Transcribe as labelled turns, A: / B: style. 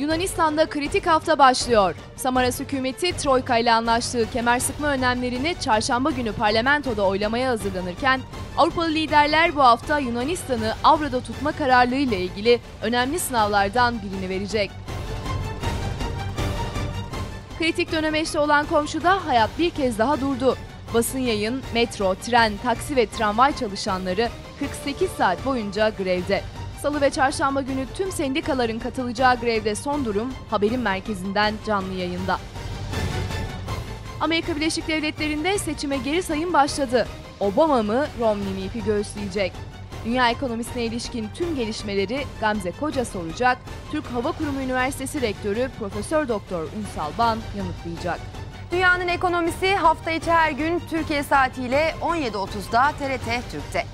A: Yunanistan'da kritik hafta başlıyor. Samaras hükümeti Troika ile anlaştığı kemer sıkma önlemlerini çarşamba günü parlamentoda oylamaya hazırlanırken Avrupalı liderler bu hafta Yunanistan'ı avroda tutma kararlılığı ile ilgili önemli sınavlardan birini verecek. Kritik dönemeçte olan komşuda hayat bir kez daha durdu. Basın yayın, metro, tren, taksi ve tramvay çalışanları 48 saat boyunca grevde. Salı ve çarşamba günü tüm sendikaların katılacağı grevde son durum haberin merkezinden canlı yayında. Amerika Birleşik Devletleri'nde seçime geri sayım başladı. Obama mı Romney mi ipi göğüsleyecek? Dünya ekonomisine ilişkin tüm gelişmeleri Gamze Koca soracak. Türk Hava Kurumu Üniversitesi Rektörü Profesör Doktor Ünsal Ban yanıtlayacak.
B: Dünyanın ekonomisi hafta içi her gün Türkiye saatiyle 17.30'da TRT Türk'te.